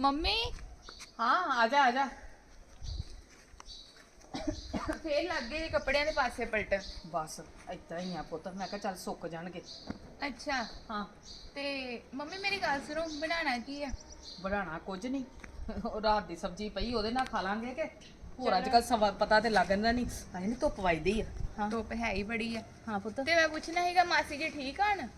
Mummy? ਹਾਂ ਆ ਜਾ ਆ ਜਾ। ਫੇਰ ਲੱਗ ਗਏ ਜੀ ਕੱਪੜਿਆਂ ਦੇ ਪਾਸੇ ਪਲਟਣ ਬਸ ਏਦਾਂ ਹੀ ਆ ਪੁੱਤ। ਮੈਂ ਕਿਹਾ ਚੱਲ ਸੁੱਕ ਜਾਣਗੇ। ਅੱਛਾ। ਹਾਂ। ਤੇ ਮੰਮੀ ਮੇਰੀ ਗੱਲ ਸੁਣੋ ਬਣਾਉਣਾ ਕੀ ਆ? ਬਣਾਉਣਾ ਕੁਝ ਨਹੀਂ। ਉਹ ਰਾਤ ਦੀ ਸਬਜ਼ੀ ਪਈ ਉਹਦੇ ਨਾਲ ਖਾ ਲਾਂਗੇ ਕਿ? ਹੋਰ। ਅੱਜ ਕੱਲ ਸਵਾ ਪਤਾ ਤੇ ਲੱਗਦਾ ਨਹੀਂ। ਆਏ ਨਹੀਂ ਧੁੱਪ ਵਜਦੀ ਆ। ਹਾਂ। ਧੁੱਪ ਹੈ ਹੀ ਬੜੀ ਆ। ਹਾਂ ਪੁੱਤ। ਤੇ ਮੈਂ ਪੁੱਛਣਾ ਹੈਗਾ ਮਾਸੀ ਜੀ ਠੀਕ ਹਨ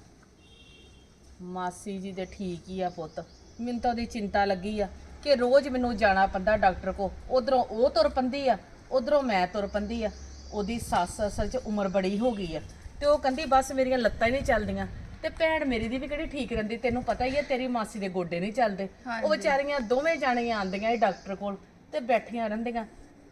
ਮਾਸੀ ਜੀ ਦੇ ਠੀਕ ਹੀ ਆ ਪੁੱਤ। ਮੈਨੂੰ ਤਾਂ ਉਹਦੀ ਚਿੰਤਾ ਲੱਗੀ ਆ ਕਿ ਰੋਜ਼ ਮੈਨੂੰ ਜਾਣਾ ਪੈਂਦਾ ਡਾਕਟਰ ਕੋ ਉਧਰੋਂ ਉਹ ਤੁਰ ਪੰਦੀ ਆ ਉਧਰੋਂ ਮੈਂ ਤੁਰ ਪੰਦੀ ਆ। ਉਹਦੀ ਸੱਸ ਅਸਲ 'ਚ ਉਮਰ ਬੜੀ ਹੋ ਗਈ ਆ ਤੇ ਉਹ ਕਹਿੰਦੀ ਬਸ ਮੇਰੀਆਂ ਲੱਤਾਂ ਹੀ ਨਹੀਂ ਚੱਲਦੀਆਂ। ਤੇ ਭੈਣ ਮੇਰੀ ਦੀ ਵੀ ਕਿਹੜੀ ਠੀਕ ਰਹਿੰਦੀ ਤੈਨੂੰ ਪਤਾ ਹੀ ਆ ਤੇਰੀ ਮਾਸੀ ਦੇ ਗੋਡੇ ਨਹੀਂ ਚੱਲਦੇ। ਉਹ ਵਿਚਾਰੀਆਂ ਦੋਵੇਂ ਜਾਣੀਆਂ ਆਂਦੀਆਂ ਇਹ ਡਾਕਟਰ ਕੋਲ ਤੇ ਬੈਠੀਆਂ ਰਹਿੰਦੀਆਂ।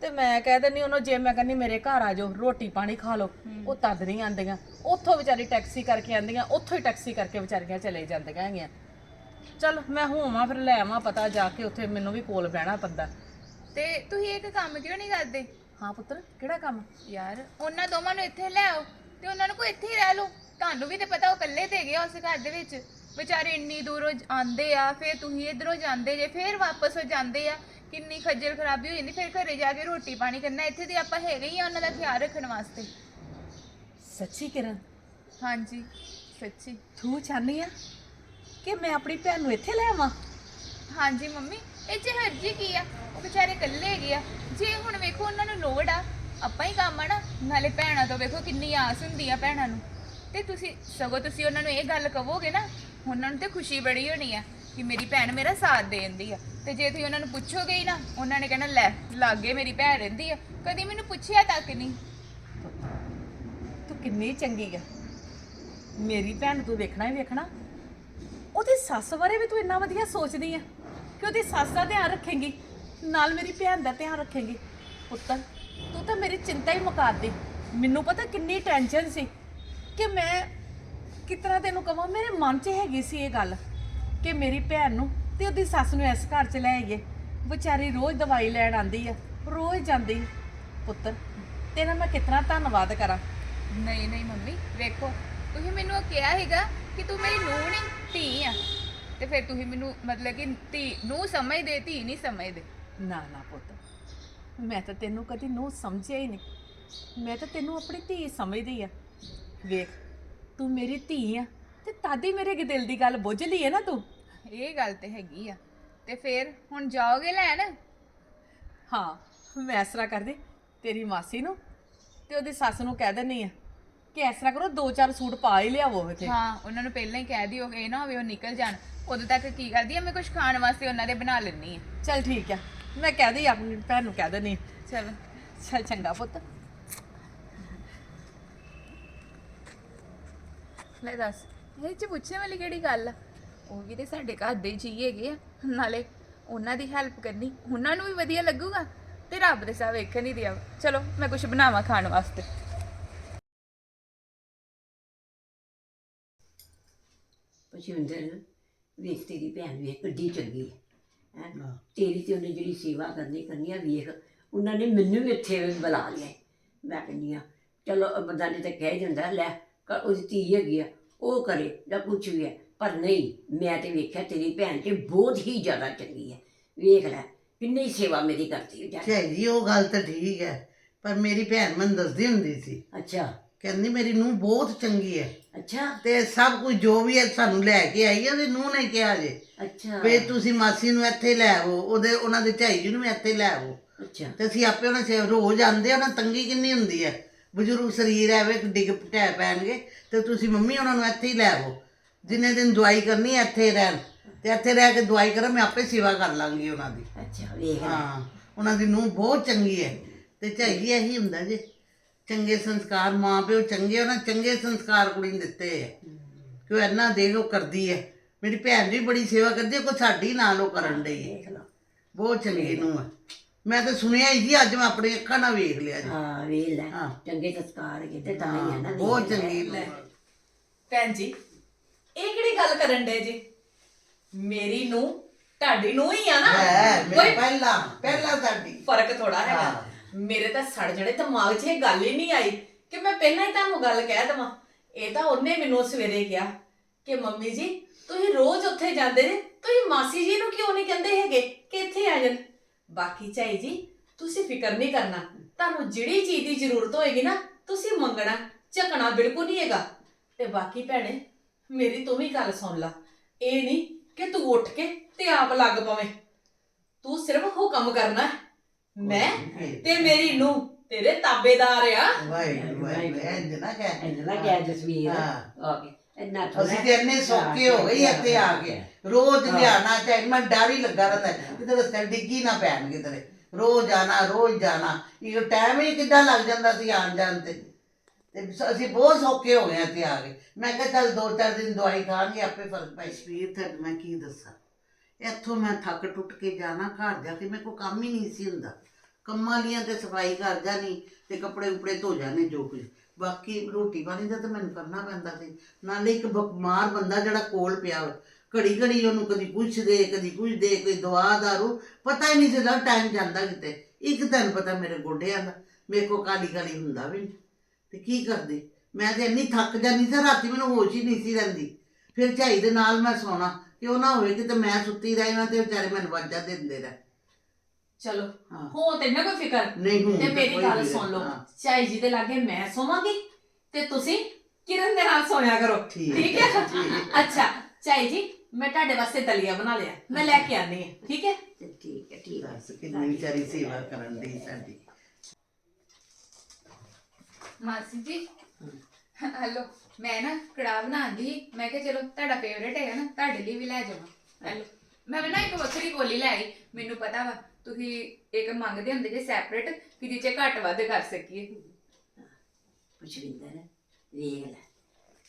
ਤੇ ਮੈਂ ਕਹਿ ਦਿੰਦੀ ਉਹਨੂੰ ਜੇ ਮੈਂ ਕਹਿੰਦੀ ਮੇਰੇ ਘਰ ਆ ਜਾਓ ਰੋਟੀ ਪਾਣੀ ਖਾ ਲਓ। ਉਹ ਤਦ ਨਹੀਂ ਆਂਦੀਆਂ ਉੱਥੋਂ ਵਿਚਾਰੀ ਟੈਕਸੀ ਕਰਕੇ ਆਂਦੀਆਂ ਉੱਥੋਂ ਹੀ ਟੈਕਸੀ ਕਰਕੇ ਵਿਚਾਰੀਆਂ ਚਲੇ ਜਾਂਦੀਆਂ ਹੈਗੀਆਂ। ਚੱਲ ਮੈਂ ਹੋਵਾਂ ਫਿਰ ਲੈ ਆਵਾਂ ਪਤਾ ਜਾ ਕੇ ਉੱਥੇ ਮੈਨੂੰ ਵੀ ਕੋਲ ਬਹਿਣਾ ਪੈਂਦਾ। ਤੇ ਤੁਸੀਂ ਇੱਕ ਕੰਮ ਕਿਉਂ ਨਹੀਂ ਕਰਦੇ? ਹਾਂ ਪੁੱਤਰ ਕਿਹੜਾ ਕੰਮ? ਯਾਰ ਉਹਨਾਂ ਦੋਵਾਂ ਨੂੰ ਇੱਥੇ ਲੈ ਆਓ ਤੇ ਉਹਨਾਂ ਨੂੰ ਕੋਈ ਇੱਥੇ ਹੀ ਰਹਿ ਲਓ। ਤੁਹਾਨੂੰ ਵੀ ਤੇ ਪਤਾ ਉਹ ਇਕੱਲੇ ਤੇ ਗਏ ਉਸ ਘਰ ਦੇ ਵਿੱਚ। ਵਿਚਾਰੇ ਇੰਨੀ ਦੂਰੋਂ ਆਂਦੇ ਆ ਫਿਰ ਤੁਸੀਂ ਇਧਰੋਂ ਜਾਂਦੇ ਜੇ ਫਿਰ ਵਾਪਸ ਹੋ ਜਾਂਦੇ ਆ। ਕਿੰਨੀ ਖੱਜਲ ਖਰਾਬੀ ਹੋ ਜਾਂਦੀ ਫਿਰ ਘਰੇ ਜਾ ਕੇ ਰੋਟੀ ਪਾਣੀ ਕਰਨਾ। ਇੱਥੇ ਤੇ ਆਪਾਂ ਹੈਗੇ ਹੀ ਆ ਉਹਨਾਂ ਦਾ ਖਿਆਲ ਰੱਖਣ ਵਾਸਤੇ। ਸੱਚੀ ਕਿਰਨ? ਹਾਂਜੀ ਸੱਚੀ। ਤੂੰ ਚਾਹਨੀ ਆ? ਕਿ ਮੈਂ ਆਪਣੀ ਭੈਣ ਨੂੰ ਇੱਥੇ ਲੈ ਆਵਾਂ? ਹਾਂਜੀ ਮੰਮੀ ਇਹ ਚ ਹਰਜੀ ਕੀ ਆ? ਉਹ ਵਿਚਾਰੇ ਇਕੱਲੇ ਹੈਗੇ ਆ। ਜੇ ਹੁਣ ਵੇਖੋ ਉਹਨਾਂ ਨੂੰ ਲੋੜ ਆ ਆਪਾਂ ਹੀ ਕੰਮ ਆ ਨਾ। ਨਾਲੇ ਭੈਣਾਂ ਤੋਂ ਵੇਖੋ ਕਿੰਨੀ ਆਸ ਹੁੰਦੀ ਆ ਭੈਣਾਂ ਨੂੰ। ਤੇ ਤੁਸੀਂ ਸਗੋਂ ਤੁਸੀਂ ਉਹਨਾਂ ਨੂੰ ਇਹ ਗੱਲ ਕਹੋਗੇ ਨਾ ਉਹਨਾਂ ਨੂੰ ਤੇ ਖੁਸ਼ੀ ਬੜੀ ਹੋਣੀ ਆ ਕਿ ਮੇਰੀ ਭੈਣ ਮੇਰਾ ਸਾਥ ਦੇਂਦੀ ਆ। ਤੇ ਜੇ ਤੁਸੀਂ ਉਹਨਾਂ ਨੂੰ ਪੁੱਛੋਗੇ ਹੀ ਨਾ ਉਹਨਾਂ ਨੇ ਕਹਿਣਾ ਲੈ ਲਾਗੇ ਮੇਰੀ ਭੈਣ ਰਹਿੰਦੀ ਆ। ਕਦੀ ਮੈਨੂੰ ਪੁੱਛਿਆ ਤੱਕ ਨਹੀਂ। ਤੂੰ ਕਿੰਨੀ ਚੰਗੀ ਆ। ਮੇਰੀ ਭੈਣ ਤੂੰ ਵੇਖਣਾ ਹੀ ਵੇਖਣਾ। ਉਹਦੀ ਸੱਸ ਬਾਰੇ ਵੀ ਤੂੰ ਇੰਨਾ ਵਧੀਆ ਸੋਚਦੀ ਆ ਕਿ ਉਹਦੀ ਸੱਸ ਦਾ ਧਿਆਨ ਰੱਖੇਂਗੀ, ਨਾਲ ਮੇਰੀ ਭੈਣ ਦਾ ਧਿਆਨ ਰੱਖੇਂਗੀ। ਪੁੱਤਰ, ਤੂੰ ਤਾਂ ਮੇਰੀ ਚਿੰਤਾ ਹੀ ਮੁਕਾ ਦਿੱਤੀ। ਮੈਨੂੰ ਪਤਾ ਕਿੰਨੀ ਟੈਨਸ਼ਨ ਸੀ ਕਿ ਮੈਂ ਕਿਤਨਾ ਤੈਨੂੰ ਕਹਾਂ ਮੇਰੇ ਮਨ 'ਚ ਹੈਗੀ ਸੀ ਇਹ ਗੱਲ ਕਿ ਮੇਰੀ ਭੈਣ ਨੂੰ ਤੇ ਉਹਦੀ ਸੱਸ ਨੂੰ ਇਸ ਘਰ 'ਚ ਲੈ ਆਈਏ। ਵਿਚਾਰੀ ਰੋਜ਼ ਦਵਾਈ ਲੈਣ ਆਂਦੀ ਆ, ਰੋਜ਼ ਜਾਂਦੀ। ਪੁੱਤਰ, ਤੇਰਾ ਮੈਂ ਕਿਤਨਾ ਧੰਨਵਾਦ ਕਰਾਂ? ਨਹੀਂ ਨਹੀਂ ਮੰਮੀ, ਵੇਖੋ, ਤੁਸੀਂ ਮੈਨੂੰ ਕਿਹਾ ਹੈਗਾ ਕਿ ਤੂੰ ਮੇਰੀ ਨੂੰਹ ਨਹੀਂ ਧੀ ਆ। ਤੇ ਫਿਰ ਤੁਸੀਂ ਮੈਨੂੰ ਮਤਲਬ ਕਿ ਧੀ ਨੂੰ ਸਮਝਦੇ ਧੀ ਨਹੀਂ ਸਮਝਦੇ। ਨਾ ਨਾ ਪੁੱਤ। ਮੈਂ ਤਾਂ ਤੈਨੂੰ ਕਦੀ ਨੂੰ ਸਮਝਿਆ ਹੀ ਨਹੀਂ। ਮੈਂ ਤਾਂ ਤੈਨੂੰ ਆਪਣੀ ਧੀ ਸਮਝਦੀ ਆ। ਵੇਖ ਤੂੰ ਮੇਰੀ ਧੀ ਆ ਤੇ ਤਾਦੀ ਮੇਰੇ ਦਿਲ ਦੀ ਗੱਲ ਬੁੱਝ ਲਈ ਹੈ ਨਾ ਤੂੰ। ਇਹ ਗੱਲ ਤੇ ਹੈਗੀ ਆ। ਤੇ ਫਿਰ ਹੁਣ ਜਾਓਗੇ ਲੈਣ? ਹਾਂ ਮੈਂ ਇਸ ਤਰ੍ਹਾਂ ਕਰਦੀ। ਤੇਰੀ ਮਾਸੀ ਨੂੰ ਤੇ ਉਹਦੀ ਸੱਸ ਨੂੰ ਕਹਿ ਦਿੰਨੀ ਆ। ਕਿ ਇਸ ਤਰ੍ਹਾਂ ਕਰੋ ਦੋ ਚਾਰ ਸੂਟ ਪਾ ਹੀ ਲਿਆਵੋ ਇੱਥੇ ਹਾਂ ਉਹਨਾਂ ਨੂੰ ਪਹਿਲਾਂ ਹੀ ਕਹਿ ਦਿਓ ਇਹ ਨਾ ਹੋਵੇ ਉਹ ਨਿਕਲ ਜਾਣ। ਉਦੋਂ ਤੱਕ ਕੀ ਕਰਦੀ ਆ ਮੈਂ ਕੁਝ ਖਾਣ ਵਾਸਤੇ ਉਹਨਾਂ ਦੇ ਬਣਾ ਲੈਣੀ ਆ। ਚੱਲ ਠੀਕ ਆ। ਮੈਂ ਕਹਿ ਦਈ ਆਪਣੀ ਭੈਣ ਨੂੰ ਕਹਿ ਦਿੰਨੀ ਆ। ਚਲ। ਚੱਲ ਚੰਗਾ ਪੁੱਤ। ਲੈ ਦੱਸ ਇਹ ਚ ਪੁੱਛਣ ਵਾਲੀ ਕਿਹੜੀ ਗੱਲ ਆ? ਉਹ ਵੀ ਤੇ ਸਾਡੇ ਘਰ ਦੇ ਜੀ ਹੈਗੇ ਆ। ਨਾਲੇ ਉਹਨਾਂ ਦੀ ਹੈਲਪ ਕਰਨੀ ਉਹਨਾਂ ਨੂੰ ਵੀ ਵਧੀਆ ਲੱਗੂਗਾ। ਤੇ ਰੱਬ ਦੇ ਸਾਹ ਵੇਖਣ ਹੀ ਦਿਆ ਚਲੋ ਮੈਂ ਕੁਝ ਬਣਾਵਾਂ ਖਾਣ ਵਾਸਤੇ। ਪਸ਼ਵਿੰਦਰ ਵੇਖ ਤੇਰੀ ਭੈਣ ਵੇਖ ਕਿੱਡੀ ਚੰਗੀ ਹੈ। ਹੈਂ। ਤੇਰੀ ਤੇ ਉਹਨੇ ਜਿਹੜੀ ਸੇਵਾ ਕਰਨੀ ਕਰਨੀ ਆ ਵੇਖ। ਉਹਨਾਂ ਨੇ ਮੈਨੂੰ ਵੀ ਇੱਥੇ ਬੁਲਾ ਲਿਆ। ਮੈਂ ਕਹਿੰਦੀ ਆ ਚਲੋ ਅਹ ਬੰਦਾ ਨੇ ਤਾਂ ਕਹਿ ਜਾਂਦਾ ਲੈ ਕ- ਉਹਦੀ ਧੀ ਹੈਗੀ ਆ ਉਹ ਕਰੇ ਜਾਂ ਕੁਛ ਵੀ ਹੈ। ਪਰ ਨਹੀਂ ਮੈਂ ਤੇ ਵੇਖਿਆ ਤੇਰੀ ਭੈਣ ਤੇ ਬਹੁਤ ਹੀ ਜ਼ਿਆਦਾ ਚੰਗੀ ਹੈ। ਵੇਖ ਲੈ ਕਿੰਨੀ ਸੇਵਾ ਮੇਰੀ ਕਰਦੀ ਹੈ। ਜੀ ਉਹ ਗੱਲ ਤਾਂ ਠੀਕ ਹੈ ਪਰ ਮੇਰੀ ਭੈਣ ਮੈਨੂੰ ਦੱਸਦੀ ਹੁੰਦੀ ਸੀ। ਅੱਛਾ। ਕਹਿੰਦੀ ਮੇਰੀ ਨੂੰਹ ਬਹੁਤ ਚੰਗੀ ਹੈ। ਅੱਛਾ। ਤੇ ਸਭ ਕੁਝ ਜੋ ਵੀ ਹੈ ਸਾਨੂੰ ਲੈ ਕੇ ਆਈ ਹੈ ਉਹਦੀ ਨੂੰਹ ਨੇ ਕਿਹਾ ਜੇ। ਅੱਛਾ। ਵੀ ਤੁਸੀਂ ਮਾਸੀ ਨੂੰ ਇੱਥੇ ਲੈ ਆਵੋ ਉਹਦੇ ਉਹਨਾਂ ਦੇ ਝਾਈ ਜੀ ਨੂੰ ਵੀ ਇੱਥੇ ਲੈ ਆਵੋ ਅੱਛਾ। ਤੇ ਅਸੀਂ ਆਪੇ ਉਹਨਾਂ ਸੇ ਰੋਜ਼ ਆਉਂਦੇ ਉਹਨਾਂ ਤੰਗੀ ਕਿੰਨੀ ਹੁੰਦੀ ਹੈ। ਬਜ਼ੁਰਗ ਸਰੀਰ ਹੈ ਵੇ ਡਿੱਗ ਢਹਿ ਪੈਣਗੇ ਤੇ ਤੁਸੀਂ ਮੰਮੀ ਉਹਨਾਂ ਨੂੰ ਇੱਥੇ ਹੀ ਲੈ ਆਵੋ ਜਿੰਨੇ ਦਿਨ ਦਵਾਈ ਕਰਨੀ ਹੈ ਇੱਥੇ ਰਹਿਣ। ਤੇ ਇੱਥੇ ਰਹਿ ਕੇ ਦਵਾਈ ਕਰਾਂ ਮੈਂ ਆਪੇ ਸੇਵਾ ਕਰ ਲਾਂਗੀ ਉਹਨਾਂ ਦੀ। ਅੱਛਾ ਵੇਖ ਹਾਂ ਉਹਨਾਂ ਦੀ ਨੂੰਹ ਬਹੁਤ ਚੰਗੀ ਹੈ। ਤੇ ਝਾਈ ਇਹੀ ਹੁੰਦਾ ਜੇ। ਚੰਗੇ ਸੰਸਕਾਰ ਮਾਂ ਪਿਓ ਚੰਗੇ ਉਹਨਾਂ ਚੰਗੇ ਸੰਸਕਾਰ ਕੁੜੀ ਨੂੰ ਦਿੱਤੇ ਹੈ ਕਿ ਉਹ ਇੰਨਾ ਦੇਖ ਉਹ ਕਰਦੀ ਹੈ ਮੇਰੀ ਭੈਣ ਵੀ ਬੜੀ ਸੇਵਾ ਕਰਦੀ ਹੈ ਕੋਈ ਸਾਡੀ ਨਾਲ ਉਹ ਕਰਨ ਡਈ ਹੈ ਬਹੁਤ ਚੰਗੀ ਨੂੰ ਹੈ ਮੈਂ ਤਾਂ ਸੁਣਿਆ ਹੀ ਸੀ ਅੱਜ ਮੈਂ ਆਪਣੀ ਅੱਖਾਂ ਨਾਲ ਵੇਖ ਲਿਆ ਜੀ। ਹਾਂ ਵੇਖ ਲੈ। ਹਾਂ। ਚੰਗੇ ਸੰਸਕਾਰ ਕੀਤੇ ਤਾਂ ਹੀ ਹੈ ਨਾ ਬਹੁਤ ਲੈ। ਚੰਗੀ ਹੈ। ਭੈਣ ਜੀ ਇਹ ਕਿਹੜੀ ਗੱਲ ਕਰਨ ਡੇ ਜੀ? ਮੇਰੀ ਨੂੰ ਤੁਹਾਡੀ ਨੂੰ ਹੀ ਆ ਨਾ? ਹੈ ਕੋਈ ਪਹਿਲਾਂ ਪਹਿਲਾਂ ਸਾਡੀ। ਫ਼ਰਕ ਥੋੜਾ ਹੈਗਾ। ਮੇਰੇ ਤਾਂ ਸੜ ਜਣੇ, ਦਿਮਾਗ 'ਚ ਇਹ ਗੱਲ ਹੀ ਨਹੀਂ ਆਈ ਕਿ ਮੈਂ ਪਹਿਲਾਂ ਹੀ ਤੁਹਾਨੂੰ ਗੱਲ ਕਹਿ ਦਵਾਂ। ਇਹ ਤਾਂ ਉਹਨੇ ਮੈਨੂੰ ਸਵੇਰੇ ਕਿਹਾ ਕਿ ਮੰਮੀ ਜੀ, ਤੁਸੀਂ ਰੋਜ਼ ਉੱਥੇ ਜਾਂਦੇ ਜੇ ਤੁਸੀਂ ਮਾਸੀ ਜੀ ਨੂੰ ਕਿਉਂ ਨਹੀਂ ਕਹਿੰਦੇ ਹੈਗੇ ਕਿ ਇੱਥੇ ਆ ਜਾਣ? ਬਾਕੀ ਚਾਈ ਜੀ, ਤੁਸੀਂ ਫਿਕਰ ਨਹੀਂ ਕਰਨਾ। ਤੁਹਾਨੂੰ ਜਿਹੜੀ ਚੀਜ਼ ਦੀ ਜ਼ਰੂਰਤ ਹੋਏਗੀ ਨਾ, ਤੁਸੀਂ ਮੰਗਣਾ, ਝਕਣਾ ਬਿਲਕੁਲ ਨਹੀਂ ਹੈਗਾ। ਤੇ ਬਾਕੀ ਭੈਣੇ, ਮੇਰੀ ਤੂੰ ਵੀ ਗੱਲ ਸੁਣ ਲਾ। ਇਹ ਨਹੀਂ ਕਿ ਤੂੰ ਉੱਠ ਕੇ ਤੇ ਆਪ ਲੱਗ ਪਵੇਂ। ਤੂੰ ਸਿਰਫ ਹੁਕਮ ਕਰਨਾ ਹੈ। ਮੈਂ? ਤੇ ਮੇਰੀ ਨੂੰ ਤੇਰੇ ਤਾਬੇਦਾਰ ਆ। ਵਾਈ ਵਾਈ ਇੰਜ ਨਾ ਕਹਿ। ਇੰਨਾ ਕਹਿ ਜਸਵੀਰ। ਹਾਂ। ਓਕੇ ਇੰਨਾ ਅਸੀਂ ਤੇ ਇੰਨੇ ਸੌਕੇ ਹੋ ਗਏ ਇੱਥੇ ਆ ਕੇ। ਰੋਜ਼ ਲਿਆਣਾ ਚਾਹੇ ਮੈਂ ਡਰ ਹੀ ਲੱਗਾ ਰਹਿੰਦਾ। ਕਿਤੇ ਰਸਤੇ ਡਿੱਗੀ ਨਾ ਪੈਣ ਕਿਤੇ ਰੋਜ਼ ਆਣਾ ਰੋਜ਼ ਜਾਣਾ। ਇਹ ਟਾਈਮ ਹੀ ਕਿੱਦਾਂ ਲੱਗ ਜਾਂਦਾ ਸੀ ਆਣ ਜਾਣ ਤੇ। ਤੇ ਅਸੀਂ ਬਹੁਤ ਸੌਕੇ ਹੋ ਗਏ ਇੱਥੇ ਆ ਕੇ। ਮੈਂ ਕਿਹਾ ਚੱਲ ਦੋ ਚਾਰ ਦਿਨ ਦਵਾਈ ਖਾਣਗੇ ਆਪੇ ਫ਼ਰਕ ਪੈ ਸਪੀਰ ਤੇ ਮੈਂ ਕੀ ਦੱਸਾਂ? ਇੱਥੋਂ ਮੈਂ ਥੱਕ ਟੁੱਟ ਕੇ ਜਾਣਾ, ਘਰ ਜਾ ਕੇ ਮੇਰੇ ਕੋ ਕੰਮ ਹੀ ਨਹੀਂ ਸੀ ਹੁੰਦਾ। ਕੰਮਾਂ ਲੀਆਂ ਤੇ ਸਫ਼ਾਈ ਕਰ ਜਾਣੀ ਤੇ ਕੱਪੜੇ ਉਪੜੇ ਧੋ ਜਾਣੇ ਜੋ ਕੁਝ ਬਾਕੀ ਰੋਟੀ ਪਾਣੀ ਦਾ ਤਾਂ ਮੈਨੂੰ ਕਰਨਾ ਪੈਂਦਾ ਸੀ। ਨਾਲੇ ਇੱਕ ਬਿਮਾਰ ਬੰਦਾ ਜਿਹੜਾ ਕੋਲ ਪਿਆ ਵਾ ਘੜੀ ਘੜੀ ਉਹਨੂੰ ਕਦੀ ਕੁਛ ਦੇ, ਕਦੀ ਕੁਛ ਦੇ, ਕੋਈ ਦਵਾ, ਦਾਰੂ, ਪਤਾ ਹੀ ਨਹੀਂ ਸੀ ਟਾਈਮ ਜਾਂਦਾ ਕਿਤੇ। ਇੱਕ ਦਿਨ ਪਤਾ ਮੇਰੇ ਗੋਡਿਆਂ ਦਾ, ਮੇਰੇ ਕੋ ਕਾਲੀ ਕਾਲੀ ਹੁੰਦਾ ਵੀ ਨਹੀਂ। ਤੇ ਕੀ ਕਰਦੀ? ਮੈਂ ਤੇ ਇੰਨੀ ਥੱਕ ਜਾਂਦੀ ਸੀ, ਰਾਤੀ ਮੈਨੂੰ ਹੋਸ਼ ਹੀ ਨਹੀਂ ਸੀ ਰਹਿੰਦੀ। ਫਿਰ ਝਾਈ ਦੇ ਨਾਲ ਮੈਂ ਸੌਣਾ ਕਿ ਉਹ ਨਾ ਹੋਵੇ ਕਿ ਤੇ ਮੈਂ ਸੁੱਤੀ ਰਹੀ ਨਾ ਤੇ ਵਿਚਾਰੇ ਮੈਨੂੰ ਵਾਜਾ ਦਿੰਦੇ ਰਹਿ ਚਲੋ ਹਾਂ। ਹੋ ਤੇ ਨਾ ਕੋਈ ਫਿਕਰ ਨਹੀਂ ਹੁਣ ਤੇ ਤਾਂ ਮੇਰੀ ਕੋਈ ਗੱਲ ਵੀ ਸੁਣ ਲਓ। ਹਾਂ, ਚਾਈ ਜੀ ਦੇ ਲਾਗੇ ਮੈਂ ਸੋਵਾਂਗੀ ਤੇ ਤੁਸੀਂ ਕਿਰਨ ਦੇ ਨਾਲ ਸੋਇਆ ਕਰੋ। ਠੀਕ ਠੀਕ ਹੈ, ਹੈ ਠੀਕ ਹੈ। ਅੱਛਾ ਚਾਈ ਜੀ ਮੈਂ ਤੁਹਾਡੇ ਵਾਸਤੇ ਦਲੀਆ ਬਣਾ ਲਿਆ। ਮੈਂ ਲੈ ਕੇ ਆਨੀ ਹੈ ਠੀਕ ਹੈ? ਠੀਕ ਹੈ ਠੀਕ ਹੈ। ਦੱਸ ਕਿੰਨੀ ਵਿਚਾਰੀ ਸੇਵਾ ਕਰਨ ਦੀ ਸਾਡੀ। ਮਾਸੀ ਜੀ ਹਲੋ। ਮੈਂ ਨਾ ਕੜਾਹ ਬਣਾਉਂਦੀ ਸੀ। ਮੈਂ ਕਿਹਾ ਚਲੋ ਤੁਹਾਡਾ ਫੇਵਰੇਟ ਹੈਗਾ ਨਾ ਤੁਹਾਡੇ ਲਈ ਵੀ ਲੈ ਜਾਵਾਂ। ਹਲੋ। ਮੈਂ ਵੀ ਨਾ ਇੱਕ ਵੱਖਰੀ ਕੋਲੀ ਲੈ ਆਈ। ਮੈਨੂੰ ਪਤਾ ਵਾ ਤੁਸੀਂ ਇੱਕ ਮੰਗਦੇ ਹੁੰਦੇ ਜੇ ਸੈਪਰੇਟ ਕਿ ਜਿੱਚੇ ਘੱਟ ਵੱਧ ਕਰ ਸਕੀਏ। ਪੁਸ਼ਵਿੰਦਰ ਵੇਖ ਲੈ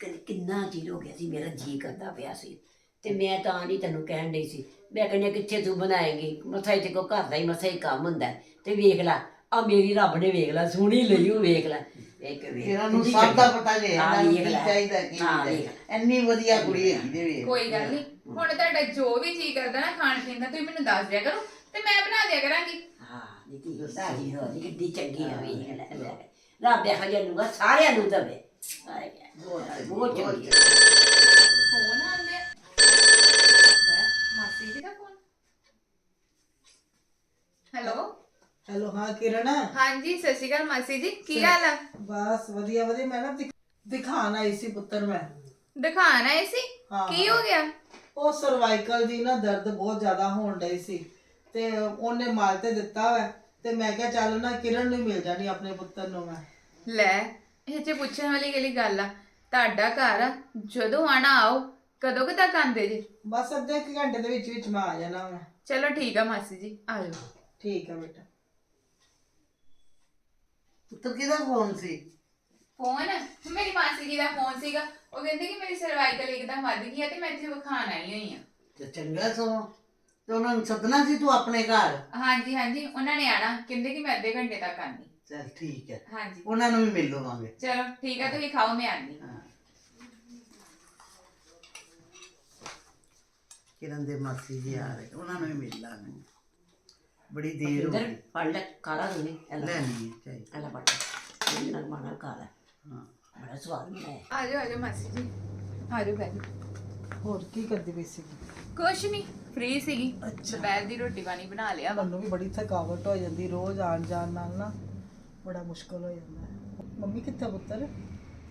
ਕਿ- ਕਿੰਨਾ ਚਿਰ ਹੋ ਗਿਆ ਸੀ ਮੇਰਾ ਜੀ ਕਰਦਾ ਪਿਆ ਸੀ। ਤੇ ਮੈਂ ਤਾਂ ਨਹੀਂ ਤੈਨੂੰ ਕਹਿਣ ਡਈ ਸੀ। ਮੈਂ ਕਹਿੰਦੀ ਹਾਂ, ਕਿੱਥੇ ਤੂੰ ਬਣਾਏਂਗੀ? ਮਸਾ ਤੇ ਕੋ ਘਰ ਦਾ ਹੀ ਮਸਾ ਹੀ ਕੰਮ ਹੁੰਦਾ ਹੈ। ਤੇ ਵੇਖ ਲੈ ਆ ਮੇਰੀ ਰੱਬ ਨੇ ਵੇਖ ਲੈ ਸੋਹਣੀ ਲਈ ਉਹ ਵੇਖ ਲੈ। ਇੱਕ ਵੇਖ। ਇਹਨਾਂ ਨੂੰ ਕਿੰਨੀ ਸਭ ਦਾ ਚੰਗੀ। ਪਤਾ ਜੇ ਹਾਂ, ਇਹਨਾਂ ਨੂੰ ਵੇਖ ਕੀ ਲੈ। ਚਾਹੀਦਾ ਕੀ ਹਾਂ, ਨਹੀਂ ਵੇਖ। ਚਾਹੀਦਾ। ਇੰਨੀ ਵਧੀਆ ਕੁੜੀ ਹੈਗੀ ਜੇ ਵੇਖ ਕੋਈ ਗੱਲ ਨਹੀਂ। ਹੁਣ ਤੁਹਾਡਾ ਜੋ ਵੀ ਜੀ ਕਰਦਾ ਨਾ ਖਾਣ ਪੀਣ ਦਾ ਤੁਸੀਂ ਮੈਨੂੰ ਦੱਸ ਦਿਆ ਕਰੋ ਤੇ ਮੈਂ ਬਣਾ ਦਿਆ ਕਰਾਂਗੀ। ਹਾਂ ਨੀਤੀ ਸਾਜੀ ਹੋ ਕਿੱਡੀ ਚੰਗੀ ਆ ਵੇਖ ਲੈ ਲੈ। ਰੱਬ ਇਹੋ ਨੂੰ ਸਾਰਿਆਂ ਨੂੰ ਦਵੇ। ਬਹੁਤ ਬਹੁਤ ਚੰਗੀ। ਆ। ਫੋਨ ਆਉਂਦੇ ਆ। ਲੈ, ਮਾਸੀ ਜੀ ਦਾ ਫੋਨ। ਹੈਲੋ? ਹੈਲੋ ਹਾਂ ਕਿਰਨ। ਹਾਂਜੀ ਸਤਿ ਸ਼੍ਰੀ ਅਕਾਲ ਮਾਸੀ ਜੀ ਕੀ ਹਾਲ ਆ? ਬਸ ਵਧੀਆ ਵਧੀਆ। ਮੈਂ ਨਾ ਦਿਖ- ਦਿਖਾਣ ਆਈ ਸੀ ਪੁੱਤਰ ਮੈਂ। ਦਿਖਾਣ ਆਏ ਸੀ? ਹਾਂ, ਕੀ ਹੋ। ਗਿਆ? ਉਹ ਸਰਵਾਈਕਲ ਦੀ ਨਾ ਦਰਦ ਬਹੁਤ ਜ਼ਿਆਦਾ ਹੋਣ ਡਈ ਸੀ। ਤੇ ਉਹਨੇ ਮਾਲ ਤੇ ਦਿੱਤਾ ਵਾ। ਤੇ ਮੈਂ ਕਿਹਾ ਚੱਲ ਨਾ ਕਿਰਨ ਨੂੰ ਮਿਲ ਜਾਣੀ ਆਪਣੇ ਪੁੱਤਰ ਨੂੰ ਮੈਂ। ਲੈ ਇਹ ਚ ਪੁੱਛਣ ਵਾਲੀ ਕਿਹੜੀ ਗੱਲ ਆ? ਤੁਹਾਡਾ ਘਰ ਆ ਜਦੋਂ ਆਣਾ ਆਓ ਕਦੋਂ ਕੁ ਤੱਕ ਆਂਦੇ ਜੀ? ਬਸ ਅੱਧੇ ਕੁ ਘੰਟੇ ਦੇ ਵਿੱਚ ਵਿੱਚ ਮੈਂ ਆ ਜਾਣਾ ਵਾ। ਚਲੋ ਠੀਕ ਆ ਮਾਸੀ ਜੀ ਆ ਜਾਓ। ਠੀਕ ਹੈ ਬੇਟਾ। ਪੁੱਤਰ ਕਿਹਦਾ ਫੋਨ ਸੀ? ਫੋਨ ਮੇਰੀ ਮਾਸੀ ਜੀ ਦਾ ਫੋਨ ਸੀਗਾ। ਉਹ ਕਹਿੰਦੇ ਕਿ ਮੇਰੀ ਸਰਵਾਈਕਲ ਇੱਕਦਮ ਵੱਧ ਗਈ ਆ ਤੇ ਮੈਂ ਇੱਥੇ ਵਿਖਾਣ ਆਈ ਹੋਈ ਆ। ਤੇ ਚੰਗਾ ਸੋ ਤੇ ਉਹਨਾਂ ਨੂੰ ਸੱਦਣਾ ਸੀ ਤੂੰ ਆਪਣੇ ਘਰ? ਹਾਂਜੀ ਹਾਂਜੀ। ਉਹਨਾਂ ਨੇ ਆਣਾ ਕਹਿੰਦੇ ਕਿ ਮੈਂ ਅੱਧੇ ਘੰਟੇ ਤੱਕ ਆਂਦੀ ਚਲ ਠੀਕ ਹੈ। ਹਾਂਜੀ। ਉਹਨਾਂ ਨੂੰ ਵੀ ਮਿਲ ਲਵਾਂਗੇ। ਚਲੋ ਠੀਕ ਆ। ਤੁਸੀਂ ਖਾਓ ਮੈਂ ਹਾਂ। ਕਿਰਨ ਦੇ ਮਾਸੀ ਜੀ ਆ ਰਹੇ। ਉਹਨਾਂ ਨੂੰ ਵੀ ਮਿਲ ਲਾਂਗੇ। ਬੜੀ ਦੇਰ ਹੋ ਗਈ। ਫੜ ਲੈ ਕਾਲਾ ਰੰਗ ਐਲਾ ਲੈਣੀ ਹੈ। ਚਾਹੀ ਐਲਾ ਫੜ ਇਹ ਨਾਲ ਮਾਣਾ ਕਾਲਾ ਹਾਂ। ਬੜਾ ਸਵਾਦ ਬਣਾਇਆ ਆ ਜਾਓ ਆ ਜਾਓ ਮਾਸੀ ਜੀ। ਆ ਜਾਓ ਬੈਠ। ਹੋਰ ਕੀ ਕਰਦੀ ਪਈ ਸੀ ਕੁਛ ਨਹੀਂ ਫ੍ਰੀ ਸੀਗੀ। ਦੁਪਹਿਰ ਦੀ ਰੋਟੀ ਪਾਣੀ ਬਣਾ ਲਿਆ ਵਾ। ਮੈਨੂੰ ਵੀ ਬੜੀ ਥਕਾਵਟ ਹੋ ਜਾਂਦੀ ਰੋਜ਼ ਆਣ ਜਾਣ ਨਾਲ ਨਾ ਬੜਾ ਮੁਸ਼ਕਲ ਹੋ ਜਾਂਦਾ ਹੈ। ਮੰਮੀ ਕਿੱਥੇ ਪੁੱਤਰ?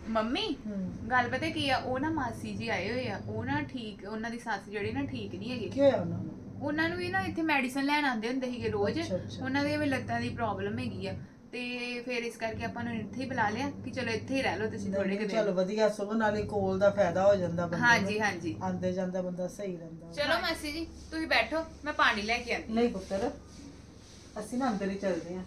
ਮੰਮੀ ਹੂੰ। ਗੱਲ ਪਤਾ ਕੀ ਆ ਉਹ ਨਾ ਮਾਸੀ ਜੀ ਆਏ ਹੋਏ ਆ। ਉਹ ਨਾ ਠੀਕ ਉਹਨਾਂ ਦੀ ਸੱਸ ਜਿਹੜੀ ਨਾ ਠੀਕ ਨਹੀਂ ਹੈਗੀ। ਕੀ ਹੋਇਆ ਉਹਨਾਂ ਨੂੰ? ਉਹਨਾਂ ਨੂੰ ਵੀ ਨਾ ਇੱਥੇ ਮੈਡੀਸਨ ਲੈਣ ਆਉਂਦੇ ਹੁੰਦੇ ਸੀਗੇ ਰੋਜ਼। ਅੱਛਾ, ਅੱਛਾ। ਉਹਨਾਂ ਦੇ ਵੀ ਲੱਤਾਂ ਦੀ ਪ੍ਰੋਬਲਮ ਹੈਗੀ ਆ। ਤੇ ਫਿਰ ਇਸ ਕਰਕੇ ਆਪਾਂ ਨੂੰ ਇੱਥੇ ਹੀ ਬੁਲਾ ਲਿਆ ਕਿ ਚਲੋ ਇੱਥੇ ਹੀ ਰਹਿ ਲਓ ਤੁਸੀਂ ਥੋੜੇ ਕੁ ਚਲ ਦਿਨ ਵਧੀਆ ਸਗੋਂ ਨਾਲੇ ਕੋਲ ਦਾ ਫਾਇਦਾ ਹੋ ਜਾਂਦਾ ਬੰਦੇ ਹਾਂਜੀ ਹਾਂਜੀ। ਆਂਦੇ ਜਾਂਦਾ ਬੰਦਾ ਸਹੀ ਰਹਿੰਦਾ। ਚਲੋ ਮਾਸੀ ਜੀ ਤੁਸੀਂ ਬੈਠੋ ਮੈਂ ਪਾਣੀ ਲੈ ਕੇ ਆਂਦੀ ਨਹੀਂ ਪੁੱਤਰ ਅਸੀਂ ਨਾ ਅੰਦਰ ਹੀ ਚੱਲਦੇ ਆਂ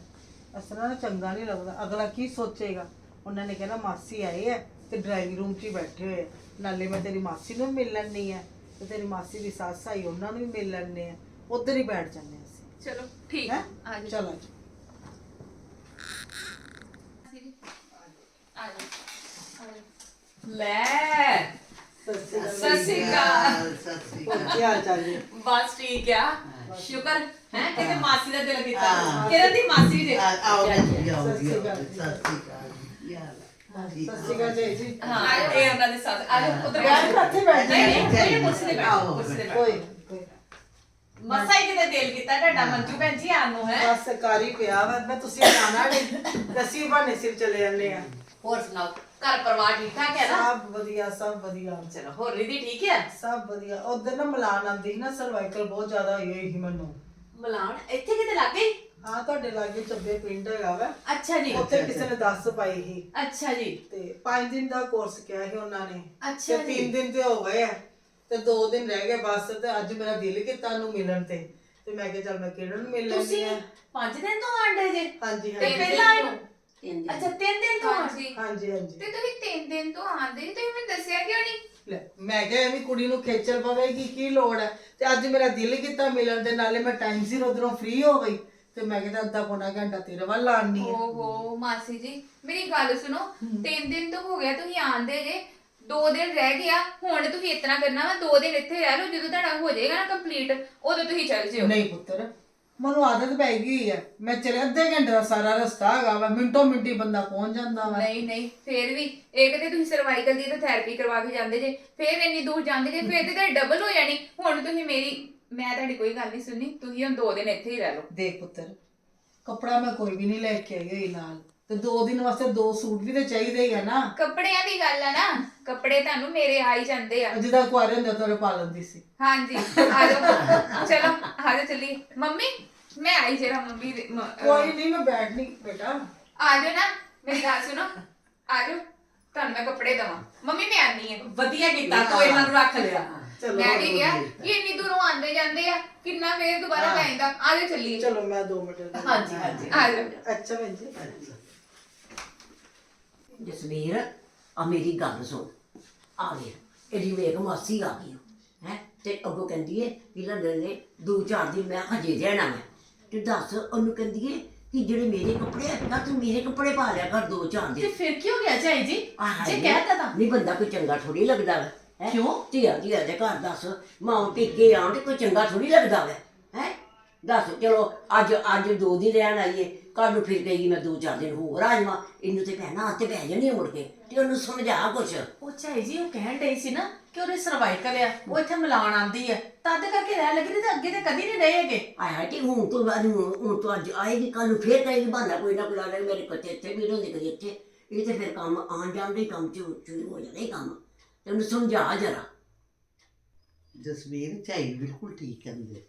ਅਸਲਾਂ ਨਾ ਚੰਗਾ ਨਹੀਂ ਲੱਗਦਾ। ਅਗਲਾ ਕੀ ਸੋਚੇਗਾ? ਉਹਨਾਂ ਨੇ ਕਹਿਣਾ ਮਾਸੀ ਆਏ ਐ ਤੇ ਡਰਾਈਵਿੰਗ ਰੂਮ 'ਚ ਹੀ ਬੈਠੇ ਹੋਏ ਆ। ਨਾਲੇ ਮੈਂ ਤੇਰੀ ਮਾਸੀ ਨੂੰ ਵੀ ਮਿਲ ਲੈਣੀ ਆ। ਤੇ ਤੇਰੀ ਮਾਸੀ ਦੀ ਸੱਸ ਆਈ ਉਹਨਾਂ ਨੂੰ ਵੀ ਮਿਲ ਲੈਣੇ ਆ। ਉੱਧਰ ਹੀ ਬੈਠ ਜਾਂਦੇ ਹਾਂ ਅਸੀਂ। ਚਲੋ ਠੀਕ। ਹੈ? ਆ ਜਾਓ। ਚਲੋ ਜੀ ਆ ਜਾਓ। ਆ। ਲੈ। ਸਤਿ ਸ਼੍ਰੀ ਅਕਾਲ। ਕੀ ਹਾਲ ਚਾਲ ਜੀ? ਬਸ ਠੀਕ ਆ। ਸ਼ੁਕਰ। ਹੈ? ਕਿਤੇ ਮਾਸੀ ਦਾ ਦਿਲ ਕੀਤਾ। ਕਿਰਨ ਦੀ ਮਾਸੀ ਆ- ਆਓ ਜੀ, ਆਓ ਜੀ। ਸਤਿ ਸ੍ਰੀ ਅਕਾਲ। ਹੈ ਠੀਕ ਸਤਿ ਸ਼੍ਰੀ ਅਕਾਲ ਜੀ। ਜੀ ਹਾਂ ਇਹ ਉਹਨਾਂ ਦੇ ਸਾਥ। ਆ ਜਾਓ ਉਧਰ ਬੈਠ। ਕੇ ਇੱਥੇ ਬੈਠ ਨਹੀਂ ਨਹੀਂ ਨਹੀਂ, ਕੋਈ ਕੁਰਸੀ ਤੇ ਬੈਠੋ ਆਓ, ਕੁਰਸੀ ਤੇ ਕੋਈ ਬੈਠੋ। ਕੋਈ ਮਸਾ ਹੀ ਕਿਤੇ ਦਿਲ ਕੀਤਾ ਤੁਹਾਡਾ ਮੰਜੂ ਭੈਣ ਜੀ ਆਉਣ ਨੂੰ ਹੈ? ਬਸ ਕਰ ਹੀ ਪਿਆ ਵਾ। ਮੈਂ ਤੁਸੀਂ ਜਾਣਾ ਨਹੀਂ ਦਸੀ ਬਹਾਨੇ ਸਿਰ ਚਲੇ ਜਾਂਦੇ ਆ ਹੋਰ ਸੁਣਾਓ ਘਰ ਪਰਿਵਾਰ ਠੀਕ ਠਾਕ ਹੈ ਨਾ? ਸਭ ਵਧੀਆ ਸਭ ਵਧੀਆ। ਚਲੋ ਹੋਰ ਰਿਧੀ ਠੀਕ ਹੈ? ਸਭ ਵਧੀਆ। ਉਧਰ ਨਾ ਮਲਾਨ ਆਂਦੀ ਸੀ ਨਾ ਸਰਵਾਈਕਲ ਬਹੁਤ ਜ਼ਿਆਦਾ ਹੋਈ ਹੋਈ ਸੀ ਮੈਨੂੰ। ਮਲਾਣ ਇੱਥੇ ਕਿਤੇ ਲੱਗ ਗਈ? ਹਾਂ ਤੁਹਾਡੇ ਲਾਗੇ ਚੱਬੇ ਪਿੰਡ ਹੈਗਾ ਵਾ। ਅੱਛਾ ਜੀ। ਉੱਥੇ ਕਿਸੇ ਨੇ ਦੱਸ ਪਾਈ ਸੀ। ਅੱਛਾ ਜੀ। ਤੇ 5 ਦਿਨ ਦਾ ਕੋਰਸ ਕਿਹਾ ਸੀ ਉਹਨਾਂ ਨੇ। ਅੱਛਾ ਤੇ ਜੀ। 3 ਦਿਨ ਤੇ ਹੋ ਗਏ ਆ। ਤੇ 2 ਦਿਨ ਰਹਿ ਗਏ ਬਸ ਤੇ ਅੱਜ ਮੇਰਾ ਦਿਲ ਕੀਤਾ ਨੂੰ ਮਿਲਣ ਤੇ। ਤੇ ਮੈਂ ਕਿਹਾ ਚੱਲ ਮੈਂ ਕਿਰਨ ਨੂੰ ਮਿਲ ਲੈਂਦੀ ਤੁਸੀਂ ਆ। 5 ਦਿਨ ਤੋਂ ਆਂਡੇ ਜੇ? ਹਾਂਜੀ ਤੇ ਹਾਂਜੀ। ਪਹਿਲਾਂ ਆਏ ਨੂੰ? ਤਿੰਨ ਦਿਨ। ਅੱਛਾ 3 ਦਿਨ ਤੋਂ। ਹਾਂਜੀ। ਹਾਂਜੀ ਹਾਂਜੀ। ਤੇ ਤੁਸੀਂ ਤਿੰਨ ਦਿਨ ਤੋਂ ਆਂਦੇ ਨਹੀਂ ਤੁਸੀਂ ਮੈਨੂੰ ਦੱਸਿਆ ਕਿਉਂ ਨਹੀਂ? ਲੈ ਮੈਂ ਕਿਹਾ ਐਵੇਂ ਕੁੜੀ ਨੂੰ ਖੇਚਲ ਪਵੇਗੀ ਕੀ ਲੋੜ ਹੈ? ਤੇ ਅੱਜ ਮੇਰਾ ਦਿਲ ਕੀਤਾ ਮਿਲਣ ਦੇ ਨਾਲੇ ਮੈਂ ਟਾਈਮ ਸਿਰ ਉਧਰੋਂ ਫ੍ਰੀ ਹੋ ਗਈ। ਤੇ ਮੈਂ ਕਿਹਾ ਅੱਧਾ ਪੌਣਾ ਘੰਟਾ ਤੇਰੇ ਵੱਲ ਆਣੀ ਹੈ ਓਹੋ ਮਾਸੀ ਜੀ ਮੇਰੀ ਗੱਲ ਸੁਣੋ ਤਿੰਨ ਦਿਨ ਤੋਂ ਹੋ ਗਿਆ ਤੁਸੀਂ ਆਂਦੇ ਜੇ। ਦੋ ਦਿਨ ਰਹਿ ਗਿਆ ਹੁਣ ਤੁਸੀਂ ਇਤਨਾ ਕਰਨਾ ਵਾ ਦੋ ਦਿਨ ਇੱਥੇ ਰਹਿ ਲਓ ਜਦੋਂ ਤੁਹਾਡਾ ਹੋ ਜਾਏਗਾ ਨਾ ਕੰਪਲੀਟ ਉਦੋਂ ਤੁਸੀਂ ਚੱਲ ਜਿਓ। ਨਹੀਂ ਪੁੱਤਰ ਮੈਨੂੰ ਆਦਤ ਪੈ ਗਈ ਹੈ ਮੈਂ ਚਲੇ ਅੱਧੇ ਘੰਟੇ ਦਾ ਸਾਰਾ ਰਸਤਾ ਹੈਗਾ ਵਾ ਮਿੰਟੋ ਮਿੰਟੀ ਬੰਦਾ ਪਹੁੰਚ ਜਾਂਦਾ ਵਾ। ਨਹੀਂ ਨਹੀਂ ਫੇਰ ਵੀ ਇੱਕ ਤੇ ਤੁਸੀਂ ਸਰਵਾਈਕਲ ਦੀ ਤਾਂ ਥੈਰੇਪੀ ਕਰਵਾ ਕੇ ਜਾਂਦੇ ਜੇ ਫੇਰ ਇੰਨੀ ਦੂਰ ਜਾਂਦੇ ਜੇ ਫੇਰ ਤੇ ਤੁਹਾਡੀ ਡਬਲ ਹੋ ਜਾਣੀ। ਹੁਣ ਤੁਸੀਂ ਮੇਰੀ ਮੈਂ ਤੁਹਾਡੀ ਕੋਈ ਗੱਲ ਨਹੀਂ ਸੁਣੀ ਤੁਸੀਂ ਹੁਣ ਦੋ ਦਿਨ ਇੱਥੇ ਹੀ ਰਹਿ ਲਓ। ਦੇਖ ਪੁੱਤਰ ਕੱਪੜਾ ਮੈਂ ਕੋਈ ਵੀ ਨਹੀਂ ਲੈ ਕੇ ਆਈ ਹੋਈ ਨਾਲ। ਤੇ ਦੋ ਦਿਨ ਵਾਸਤੇ ਦੋ ਸੂਟ ਵੀ ਤੇ ਚਾਹੀਦੇ ਹੀ ਆ ਨਾ। ਕੱਪੜਿਆਂ ਦੀ ਗੱਲ ਆ ਨਾ ਕੱਪੜੇ ਤੁਹਾਨੂੰ ਮੇਰੇ ਆ ਹੀ ਜਾਂਦੇ ਆ। ਜਿਹਦਾ ਕੁਆਰੇ ਹੁੰਦੇ ਤੋਰੇ ਪਾ ਲੈਂਦੀ ਸੀ। ਹਾਂਜੀ ਆ ਜਾਓ। ਚਲੋ ਆ ਜਾਓ ਚੱਲੀਏ। ਮੰਮੀ ਮੈਂ ਆਈ ਜਰਾ ਮੰਮੀ ਦੇ- ਮ- ਅਹ, ਕੋਈ ਨਹੀਂ ਮੈਂ ਬੈਠ ਨਹੀਂ ਬੇਟਾ। ਆ ਜਾਓ ਨਾ ਮੇਰੀ ਗੱਲ ਸੁਣੋ। ਆ ਜਾਓ ਤੁਹਾਨੂੰ ਮੈਂ ਕੱਪੜੇ ਦਵਾਂ। ਮੰਮੀ ਮੈਂ ਆਨੀ ਹੈ ਵਧੀਆ ਕੀਤਾ ਤੂੰ ਇਹਨਾਂ ਨੂੰ ਰੱਖ ਲਿਆ। ਚਲੋ ਮੈਂ ਵੀ ਕਿਹਾ ਕਿ ਇੰਨੀ ਦੂਰੋਂ ਆਂਦੇ ਜਾਂਦੇ ਆ ਕਿੰਨਾ ਫੇਰ ਦੁਬਾਰਾ ਪੈਂਦਾ ਆ ਜਾਓ ਚੱਲੀਏ। ਚਲੋ ਮੈਂ 2 ਮਿੰਟ ਦੇ- ਹਾਂਜੀ ਹਾਂਜੀ। ਆ ਜਾਓ। ਅੱਛਾ ਭੈਣ ਜੀ ਜਸਵੀਰ ਆ ਮੇਰੀ ਗੱਲ ਸੁਣ। ਆ ਵੇ ਇਹਦੀ ਵੇਖ ਮਾਸੀ ਆ ਗਈ। ਹੈ ਤੇ ਅੱਗੋਂ ਕਹਿੰਦੀ ਏ ਕਿ ਲੰਡਨ ਨੇ ਦੋ ਚਾਰ ਦਿਨ ਮੈਂ ਹਜੇ ਰਹਿਣਾ ਮੈਂ ਤੇ ਦੱਸ ਉਹਨੂੰ ਕਹਿੰਦੀ ਏ ਕਿ ਜਿਹੜੇ ਮੇਰੇ ਕੱਪੜੇ ਆ ਨਾ ਤੂੰ ਮੇਰੇ ਕੱਪੜੇ ਪਾ ਲਿਆ ਕਰ ਦੋ ਚਾਰ ਤੇ ਦਿਨ ਫਿਰ ਕੀ ਹੋ ਗਿਆ ਝਾਈ ਜੀ? ਆਹ ਜੇ ਹਾਏ ਕਹਿਤਾ ਤਾਂ। ਨਹੀਂ ਬੰਦਾ ਕੋਈ ਚੰਗਾ ਥੋੜੀ ਲੱਗਦਾ ਵਾ। ਹੈਂ? ਕਿਉਂ? ਧੀਆ ਧੀਆ ਦੇ ਘਰ ਦੱਸ ਮਾਂ ਪੇਕੇ ਆਉਣ ਤੇ ਕੋਈ ਚੰਗਾ ਥੋੜੀ ਲੱਗਦਾ ਵਾ ਹੈ? ਦੱਸ ਚਲੋ ਅੱਜ ਅੱਜ ਦੋ ਦਿਨ ਰਹਿਣ ਆਈਏ ਕੱਲ ਨੂੰ ਫਿਰ ਕਹੇਗੀ ਮੈਂ ਦੋ ਚਾਰ ਦਿਨ ਹੋਰ ਆ ਜਾਵਾਂ ਇਹਨੂੰ ਤੇ ਕਹਿਣਾ ਤੇ ਪੈ ਜਾਣੀ ਆ ਮੁੜ ਕੇ ਤੇ ਉਹਨੂੰ ਸਮਝਾ ਕੁਛ। ਉਹ ਝਾਈ ਜੀ ਉਹ ਕਹਿਣ ਡਈ ਸੀ ਨਾ ਕਿ ਉਹਦੇ ਸਰਵਾਈਕਲ ਆ ਉਹ ਇੱਥੇ ਮਿਲਾਣ ਆਂਦੀ ਆ ਤਦ ਕਰਕੇ ਰਹਿ ਲੱਗੀ ਨਹੀਂ ਤਾਂ ਅੱਗੇ ਤੇ ਕਦੀ ਨਹੀਂ ਰਹੇ ਹੈਗੇ। ਆਇਆ ਤੇ ਹੁਣ ਤੋਂ ਬਾਅਦ ਹੁਣ ਹੁਣ ਤੋਂ ਅੱਜ ਆਏਗੀ ਕੱਲ ਨੂੰ ਫੇਰ ਕਹੇਗੀ ਬਹਾਨਾ ਕੋਈ ਨਾ ਕੋਈ ਲਾ ਲੈ ਮੇਰੇ ਕੋਤੇ ਇੱਥੇ ਵੀ ਹੁੰਦੇ ਕਦੇ ਇੱਥੇ। ਇਹ ਤੇ ਫਿਰ ਕੰਮ ਆਣ ਜਾਣ ਦੇ ਕੰਮ ਚ ਸ਼ੁਰੂ ਹੋ ਜਾਣਾ ਹੀ ਕੰਮ। ਤੇ ਉਹਨੂੰ ਸਮਝਾ ਜਰਾ। ਜਸਵੀਰ ਝਾਈ ਬਿਲਕੁਲ ਠੀਕ ਕਹਿੰਦੇ।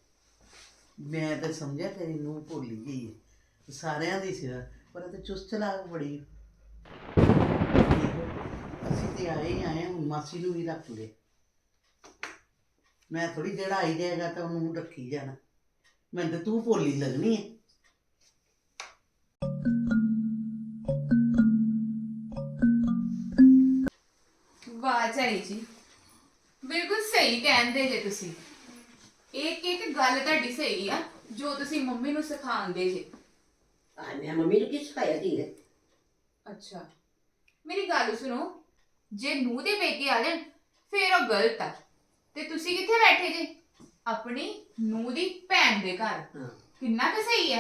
ਮੈਂ ਤਾਂ ਸਮਝਿਆ ਤੇਰੀ ਨੂੰ ਭੁੱਲੀ ਗਈ ਹੈ ਸਾਰਿਆਂ ਦੀ ਸਿਰ ਪਰ ਇਹ ਤਾਂ ਚੁਸਤ ਚਲਾਕ ਬੜੀ ਅਸੀਂ ਤੇ ਆਏ ਹੀ ਆਏ ਹਾਂ, ਹੁਣ ਮਾਸੀ ਨੂੰ ਵੀ ਰੱਖ ਲੈ। ਮੈਂ ਥੋੜੀ ਜਿਹੜਾ ਆਈ ਜਾਏਗਾ ਤਾਂ ਉਹਨੂੰ ਰੱਖੀ ਜਾਣਾ। ਮੈਂ ਤਾਂ ਤੂੰ ਭੋਲੀ ਲੱਗਣੀ ਹੈ ਵਾਹ ਝਾਈ ਜੀ। ਬਿਲਕੁਲ ਸਹੀ ਕਹਿੰਦੇ ਜੇ ਤੁਸੀਂ। ਇੱਕ ਇੱਕ ਗੱਲ ਤੁਹਾਡੀ ਸਹੀ ਆ ਜੋ ਤੁਸੀਂ ਮੰਮੀ ਨੂੰ ਸਿਖਾਉਂਦੇ ਜੇ। ਆ ਮੈਂ ਮੰਮੀ ਨੂੰ ਕੀ ਸਿਖਾਇਆ ਦੀ ਹੈ ਅੱਛਾ। ਮੇਰੀ ਗੱਲ ਸੁਣੋ ਜੇ ਨੂੰਹ ਦੇ ਪੇਕੇ ਆ ਜਾਣ ਫੇਰ ਉਹ ਗਲਤ ਆ। ਤੇ ਤੁਸੀਂ ਕਿੱਥੇ ਬੈਠੇ ਜੇ? ਆਪਣੀ ਨੂੰਹ ਦੀ ਭੈਣ ਦੇ ਘਰ। ਹਾਂ। ਕਿੰਨਾ ਕੁ ਸਹੀ ਆ।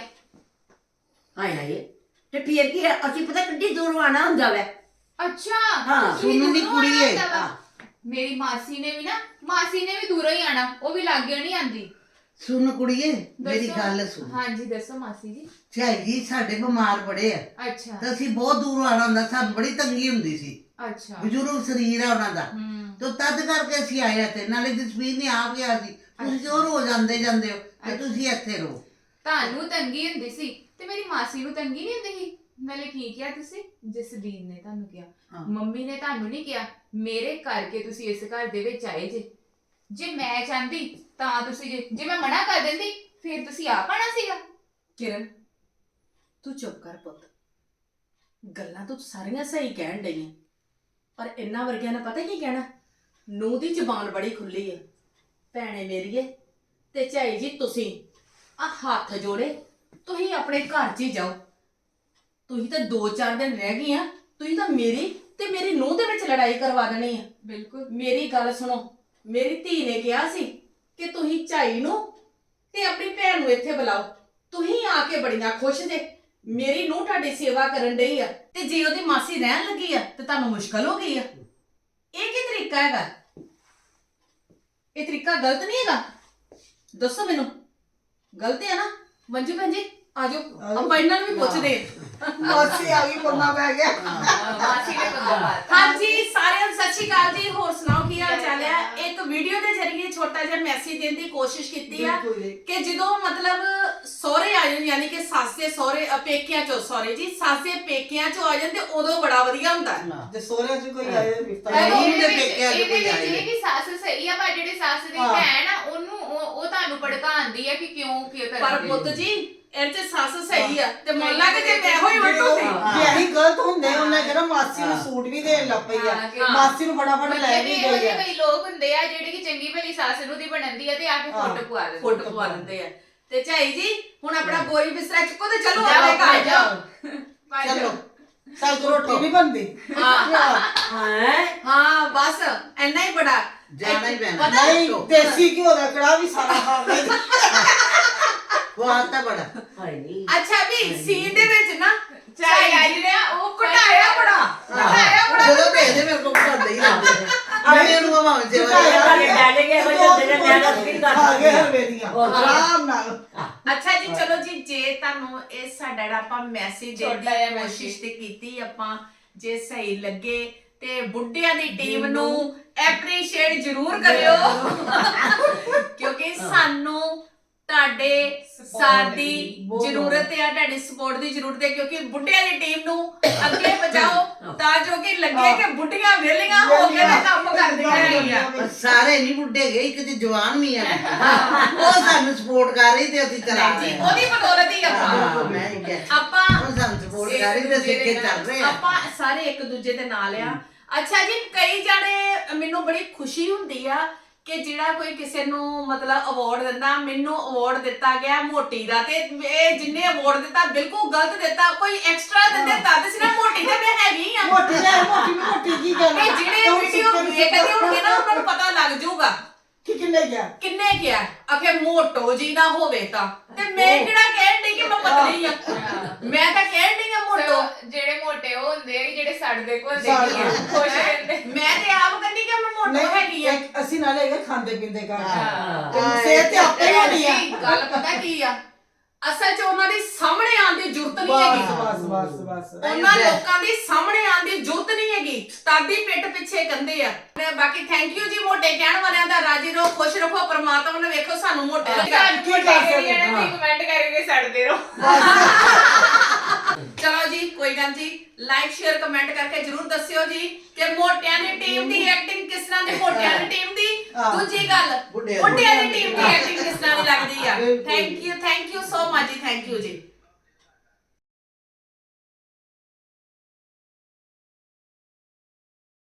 ਹਾਏ ਹਾਏ। ਤੇ ਫਿਰ ਕੀ ਹੈ ਅਸੀਂ ਪਤਾ ਕਿੱਡੀ ਦੂਰੋਂ ਆਣਾ ਹੁੰਦਾ ਵੈ। ਅੱਛਾ ਹਾਂ, ਤੁਸੀਂ ਸੋਨੂੰ ਦੀ ਦੂਰੋਂ ਕੁੜੀ ਆਉਣਾ ਏ। ਹੁੰਦਾ ਵਾ। ਹਾਂ। ਮੇਰੀ ਮਾਸੀ ਨੇ ਵੀ ਨਾ ਮਾਸੀ ਨੇ ਵੀ ਦੂਰੋਂ ਹੀ ਆਣਾ ਉਹ ਵੀ ਲਾਗੇ ਨਹੀਂ ਆਂਦੀ ਸੁਣ ਕੁੜੀਏ ਮੇਰੀ ਦੱਸੋ। ਗੱਲ ਸੁਣ। ਹਾਂਜੀ ਦੱਸੋ ਮਾਸੀ ਜੀ। ਝਾਈ ਜੀ ਸਾਡੇ ਬਿਮਾਰ ਬੜੇ ਆ। ਅੱਛਾ। ਤਾਂ ਅਸੀਂ ਬਹੁਤ ਦੂਰੋਂ ਆਣਾ ਹੁੰਦਾ ਸਾਨੂੰ ਬੜੀ ਤੰਗੀ ਹੁੰਦੀ ਸੀ। ਅੱਛਾ। ਬਜ਼ੁਰਗ ਸਰੀਰ ਆ ਉਹਨਾਂ ਦਾ। ਹੂੰ। ਤੋ ਤਦ ਕਰਕੇ ਅਸੀਂ ਆਏ ਆ ਤੇ ਨਾਲੇ ਜਸਵੀਰ ਨੇ ਆਪ ਕਿਹਾ ਸੀ ਤੁਸੀਂ ਕਿਉਂ ਰੋਜ਼ ਆਉਂਦੇ ਜਾਂਦੇ ਹੋ ਤੇ ਤੁਸੀਂ ਇੱਥੇ ਰਹੋ। ਤੁਹਾਨੂੰ ਤੰਗੀ ਹੁੰਦੀ ਸੀ ਤੇ ਮੇਰੀ ਮਾਸੀ ਨੂੰ ਤੰਗੀ ਨਹੀਂ ਹੁੰਦੀ ਸੀ? ਨਾਲੇ ਕੀ ਕਿਹਾ ਤੁਸੀਂ? ਜਸਬੀਰ ਨੇ ਤੁਹਾਨੂੰ ਕਿਹਾ। ਹਾਂ। ਮੰਮੀ ਨੇ ਤੁਹਾਨੂੰ ਨਹੀਂ ਕਿਹਾ ਮੇਰੇ ਕਰਕੇ ਤੁਸੀਂ ਇਸ ਘਰ ਦੇ ਵਿੱਚ ਆਏ ਜੇ। ਜੇ ਮੈਂ ਚਾਹੁੰਦੀ ਤਾਂ ਤੁਸੀਂ ਜੇ ਜੇ ਮੈਂ ਮਨਾ ਕਰ ਦਿੰਦੀ ਫਿਰ ਤੁਸੀਂ ਆਪ ਆਣਾ ਸੀਗਾ। ਕਿਰਨ ਤੂੰ ਚੁੱਪ ਕਰ ਪੁੱਤ। ਗੱਲਾਂ ਤੂੰ ਸਾਰੀਆਂ ਸਹੀ ਕਹਿਣ ਡਈ ਆਂ। ਪਰ ਇੰਨਾ ਵਰਗਿਆਂ ਨੇ ਪਤਾ ਕੀ ਕਹਿਣਾ? ਨੂੰ ਦੀ ਜ਼ੁਬਾਨ ਬੜੀ ਖੁੱਲੀ ਹੈ ਭੈਣੇ ਮੇਰੀਏ ਤੇ ਝਾਈ ਜੀ ਤੁਸੀਂ। ਆ ਹੱਥ ਜੋੜੇ ਤੁਸੀਂ ਆਪਣੇ ਘਰ 'ਚ ਹੀ ਜਾਓ। ਤੁਸੀਂ ਤਾਂ 2-4 ਦਿਨ ਰਹਿ ਗਈਆਂ ਤੁਸੀਂ ਤਾਂ ਮੇਰੀ ਤੇ ਮੇਰੀ ਨੂੰਹ ਦੇ ਵਿੱਚ ਲੜਾਈ ਕਰਵਾ ਦੇਣੀ ਹੈ ਬਿਲਕੁਲ। ਮੇਰੀ ਗੱਲ ਸੁਣੋ ਮੇਰੀ ਧੀ ਨੇ ਕਿਹਾ ਸੀ ਕਿ ਤੁਸੀਂ ਝਾਈ ਨੂੰ ਤੇ ਆਪਣੀ ਭੈਣ ਨੂੰ ਇੱਥੇ ਬੁਲਾਓ। ਤੁਸੀਂ ਆ ਕੇ ਬੜੀਆਂ ਖੁਸ਼ ਜੇ ਮੇਰੀ ਨੂੰ ਤੁਹਾਡੀ ਸੇਵਾ ਕਰਨ ਡਈ ਆ ਤੇ ਜੇ ਉਹਦੀ ਮਾਸੀ ਰਹਿਣ ਲੱਗੀ ਆ ਤੇ ਤੁਹਾਨੂੰ ਮੁਸ਼ਕਲ ਹੋ ਗਈ ਆ। ਇਹ ਕੀ ਤਰੀਕਾ ਹੈਗਾ? ਇਹ ਤਰੀਕਾ ਗਲਤ ਨਹੀਂ ਹੈਗਾ? ਦੱਸੋ ਮੈਨੂੰ। ਗਲਤ ਹੈ ਨਾ? ਮੰਜੂ ਭੈਣ ਜੀ ਆਜੋ ਆਪਾਂ ਇਹਨਾਂ ਨੂੰ ਵੀ ਪੁੱਛਦੇ ਮਾਸੀ ਆ ਗਈ ਪੰਨਾ ਪੈ ਗਿਆ। ਮਾਸੀ ਨੇ ਬੰਦਾ ਬਾਤ ਹਾਂਜੀ ਸਾਰਿਆਂ ਨੂੰ ਸਤਿ ਸ਼੍ਰੀ ਅਕਾਲ ਜੀ। ਹੋਰ ਸੁਣਾਓ ਕੀ ਹਾਲ ਚਾਲ ਹੈ? ਇੱਕ ਵੀਡੀਓ ਦੇ ਜ਼ਰੀਏ ਛੋਟਾ ਜਿਹਾ ਮੈਸੇਜ ਦੇਣ ਦੀ ਕੋਸ਼ਿਸ਼ ਕੀਤੀ ਆ। ਕਿ ਜਦੋਂ ਮਤਲਬ ਸਹੁਰੇ ਆ ਜਾਣ ਯਾਨੀ ਕਿ ਸੱਸ ਦੇ ਸਹੁਰੇ ਪੇਕਿਆਂ ਚੋਂ ਸਹੁਰੇ ਜੀ ਸੱਸ ਦੇ ਪੇਕਿਆਂ ਚੋਂ ਆ ਤੇ ਉਦੋਂ ਬੜਾ ਵਧੀਆ ਹੁੰਦਾ। ਜੇ ਸੋਹਰਿਆਂ ਚ ਕੋਈ ਆਏ ਰਿਸ਼ਤਾ ਨਹੀਂ, ਵਿੱਚ ਪੇਕਿਆਂ ਚੋਂ ਇਹਦੇ ਕੋਈ ਆਏ। ਇਹ ਕਿ ਸੱਸ ਸਹੀ ਆ ਪਰ ਜਿਹੜੀ ਸੱਸ ਦੀ। ਭੈਣ ਆ ਉਹਨੂੰ ਉਹ ਤੁਹਾਨੂੰ ਭੜਕਾਉਂਦੀ ਆ ਕਿ ਕਿਉਂ ਕੀ ਪਰ ਕਰਦੀ ਪੁੱਤ ਜੀ ਇਹ ਤੇ ਸੱਸ ਸਹੀ ਆ ਤੇ ਮੰਨ ਲਾ ਕਿ ਜੇ ਮੈਂ ਹੋਈ ਵੱਟੂ ਤੇ ਜੇ ਅਸੀਂ ਗਲਤ ਹੁੰਦੇ ਉਹਨੇ ਕਹਿੰਦਾ ਮਾਸੀ ਨੂੰ ਸੂਟ ਵੀ ਦੇਣ ਲੱਗ ਪਈ ਹਾਂ, ਆ ਮਾਸੀ ਨੂੰ ਫਟਾਫਟ ਲੈ ਵੀ ਗਈ ਆ। ਕਈ ਲੋਕ ਹੁੰਦੇ ਆ ਜਿਹੜੇ ਕਿ ਚੰਗੀ ਭਲੀ ਸੱਸ ਨੂੰ ਦੀ ਬਣਦੀ ਆ ਤੇ ਆ ਕੇ ਹਾਂ। ਫੋਟੋ ਪਵਾ ਦਿੰਦੇ ਫੁੱਟ ਪਵਾ ਦਿੰਦੇ ਆ। ਤੇ ਝਾਈ ਜੀ ਹੁਣ ਆਪਣਾ ਬੋਰੀ ਬਿਸਤਰਾ ਚੁੱਕੋ ਤੇ ਚਲੋ ਜਾਓ, ਆਪਣੇ ਘਰ ਜਾਓ। ਭਾਈ ਚਲੋ। ਚੱਲ ਤੂੰ ਰੋਟੀ ਨਹੀਂ ਬਣਦੀ। ਹਾਂ। ਹਾਂ। ਹਾਂ? ਬਸ ਇੰਨਾ ਹੀ ਬੜਾ। ਜਾਣਾ ਹੀ ਪੈਣਾ। ਪਤਾ ਨਹੀਂ ਦੇਸੀ ਘਿਓ ਦਾ ਕੜਾ ਵੀ ਸਾਰਾ ਖਾ ਗਏ ਉਹ ਤਾਂ ਬੜਾ ਹਾਏ। ਨਹੀਂ ਅੱਛਾ ਵੀ ਸੀਨ ਦੇ ਵਿੱਚ ਨਾ ਚਾਹੇ ਝਾਈ ਅੱਜ ਜੀ ਲਿਆ ਉਹ ਘਟਾਇਆ ਬੜਾ। ਘਟਾਇਆ। ਬੜਾ। ਜਦੋਂ ਭੇਜਦੇ ਮੇਰੇ ਕੋਲ ਕਰਦੇ ਹੀ ਰਹਿੰਦੇ ਅਰੇ ਨੂੰ ਭਾਵੇਂ ਸੇਵਾ ਝੁਕਾਇਆ ਸਾਡੇ ਡੈਡੀ ਗਏ ਹੋਏ ਹੁੰਦੇ ਨੇ, ਮੈਂ ਤਾਂ ਫਿਰ ਕਰ ਖਾ ਗਏ ਸਕਦੀ ਹਾਂ। ਹਲਵੇ ਦੀਆਂ ਹੋਰ ਕੀ। ਆਰਾਮ ਨਾਲ। ਅੱਛਾ ਜੀ ਚਲੋ ਜੀ ਜੇ ਤੁਹਾਨੂੰ ਇਹ ਸਾਡਾ ਜਿਹੜਾ ਆਪਾਂ ਮੈਸੇਜ ਦੇਣ ਛੋਟਾ ਜਿਹਾ ਦੀ ਕੋਸ਼ਿਸ਼ message। ਤੇ ਕੀਤੀ ਆਪਾਂ ਜੇ ਸਹੀ ਲੱਗੇ ਤੇ ਬੁੱਢਿਆਂ ਦੀ ਟੀਮ ਨੂੰ ਐਪਰੀਸ਼ੀਏਟ ਜ਼ਰੂਰ ਕਰਿਓ। ਕਿਉਂਕਿ ਸਾਨੂੰ ਤੁਹਾਡੇ ਸਾਥ ਦੀ ਜ਼ਰੂਰਤ ਹੈ ਤੁਹਾਡੀ ਸਪੋਰਟ ਦੀ ਜ਼ਰੂਰਤ ਹੈ ਕਿਉਂਕਿ ਬੁੱਢਿਆਂ ਦੀ ਟੀਮ ਨੂੰ ਅੱਗੇ ਵਧਾਓ ਤਾਂ ਜੋ ਕਿ ਲੱਗੇ ਕਿ ਬੁੱਢੀਆਂ ਵੇਲੀਆਂ ਹੋ ਕੇ ਤੇ ਕੰਮ ਕਰਦੀਆਂ ਹੈਗੀਆਂ ਪਰ ਸਾਰੇ ਨਹੀਂ ਬੁੱਢੇ ਗਏ ਇੱਕ ਤੇ ਜਵਾਨ ਵੀ ਆ। ਉਹ ਸਾਨੂੰ ਸਪੋਰਟ ਕਰ ਰਹੀ ਤੇ ਅਸੀਂ ਚਲਾ ਜੀ ਰਹੇ ਹਾਂ। ਉਹਦੀ ਬਦੌਲਤ ਹੀ ਆਪਾਂ। ਹਾਂ, ਮੈਂ ਹੀ ਕਿਹਾ। ਆਪਾਂ ਉਹ ਸਾਨੂੰ ਸਪੋਰਟ ਕਰ ਰਹੀ ਤੇ ਅਸੀਂ ਅੱਗੇ ਚੱਲ ਰਹੇ ਆ ਆਪਾਂ ਸਾਰੇ ਇੱਕ ਦੂਜੇ ਦੇ ਨਾਲ ਆ। ਅੱਛਾ ਜੀ ਕਈ ਜਾਣੇ ਮੈਨੂੰ ਬੜੀ ਖੁਸ਼ੀ ਹੁੰਦੀ ਆ ਕਿ ਜਿਹੜਾ ਕੋਈ ਕਿਸੇ ਨੂੰ ਮਤਲਬ ਅਵਾਰਡ ਦਿੰਦਾ ਮੈਨੂੰ ਅਵਾਰਡ ਦਿੱਤਾ ਗਿਆ ਮੋਟੀ ਦਾ ਤੇ ਇਹ ਜਿੰਨੇ ਅਵਾਰਡ ਦਿੱਤਾ ਬਿਲਕੁਲ ਗਲਤ ਦਿੱਤਾ ਕੋਈ ਐਕਸਟਰਾ ਦਿੰਦੇ ਤਦ ਸੀ ਨਾ ਮੋਟੀ ਤੇ ਮੈਂ ਹੈਗੀ ਆ। ਮੋਟੀ ਲੈ ਮੋਟੀ ਨੂੰ ਮੋਟੀ ਕੀ ਗੱਲ ਇਹ ਜਿਹੜੇ ਵੀਡੀਓ ਵੇਖਦੇ ਹੋਣਗੇ ਨਾ ਉਹਨਾਂ ਨੂੰ ਪਤਾ ਲੱਗ ਜਾਊਗਾ। ਕਿ ਕਿੰਨੇ ਗਿਆ? ਕਿੰਨੇ ਕਿਹਾ ਅਖੇ ਮੋਟੋ ਜੀ ਨਾ ਹੋਵੇ ਤਾਂ। ਤੇ ਮੈਂ ਕਿਹੜਾ ਕਹਿਣ ਡਈ ਕਿ ਮੈਂ ਪਤਲੀ ਆ? ਮੈਂ ਤਾਂ ਕਹਿਣ ਮੋਟੋ ਜਿਹੜੇ ਮੋਟੇ ਉਹ ਹੁੰਦੇ ਆ ਜਿਹੜੇ ਸੜਦੇ ਘੁਲਦੇ ਨਹੀਂ ਆ ਗਏ। ਖੁਸ਼ ਰਹਿੰਦੇ। ਮੈਂ ਤੇ ਆਪ ਕਹਿੰਦੀ ਕਿ ਮੈਂ ਮੋਟੋ ਹੈਗੀ ਆ। ਇੱਕ ਅਸੀਂ ਨਾਲੇ ਹੈਗੇ ਖਾਂਦੇ ਪੀਂਦੇ ਕਰ ਹਾਂ। ਸਿਹਤ ਤੇ ਆਪੇ ਹੀ ਹੋਣੀ ਆ। ਗੱਲ ਪਤਾ ਕੀ ਆ? ਅਸਲ 'ਚ ਉਹਨਾਂ ਦੀ ਸਾਹਮਣੇ ਆਉਣ ਦੀ ਜ਼ਰੂਰਤ ਨਹੀਂ ਬਸ ਹੈਗੀ। ਬਸ ਬਸ ਬਸ। ਉਹਨਾਂ ਲੋਕਾਂ ਦੀ ਸਾਹਮਣੇ ਆਉਣ ਦੀ ਜ਼ਰੂਰਤ ਨਹੀਂ ਹੈਗੀ। ਤਾਦੀ ਪਿੱਠ ਪਿੱਛੇ ਕੰਦੇ ਆ। ਤੇ ਬਾਕੀ ਥੈਂਕ ਯੂ ਜੀ ਮੋਟੇ ਕਹਿਣ ਵਾਲਿਆਂ ਦਾ ਰਾਜੀ ਰਹੋ ਖੁਸ਼ ਰੱਖੋ ਪ੍ਰਮਾਤਮਾ ਨੇ ਵੇਖੋ ਸਾਨੂੰ ਮੋਟੇ ਰੱਖਿਆ ਕੀ ਕਰ ਸਕਦੇ? ਹਾਂ। ਕਮੈਂਟ ਕਰਕੇ ਸੜਦੇ ਰਹੋ। ਚਲੋ ਜੀ ਕੋਈ ਗੱਲ ਜੀ ਲਾਈਕ ਸ਼ੇਅਰ ਕਮੈਂਟ ਕਰਕੇ ਜਰੂਰ ਦੱਸਿਓ ਜੀ ਕਿ ਮੋਟਿਆਂ ਦੀ ਟੀਮ ਦੀ ਐਕਟਿੰਗ ਕਿਸ ਤਰ੍ਹਾਂ ਦੀ ਮੋਟਿਆਂ ਦੀ ਟੀਮ ਦੀ। ਦੂਜੀ ਗੱਲ ਬੁੱਢਿਆਂ ਦੀ। ਟੀਮ ਦੀ ਐਕਟਿੰਗ ਕਿਸ ਤਰ੍ਹਾਂ ਦੀ ਲੱਗਦੀ ਆ। Thank you thank you so much ji thank you ji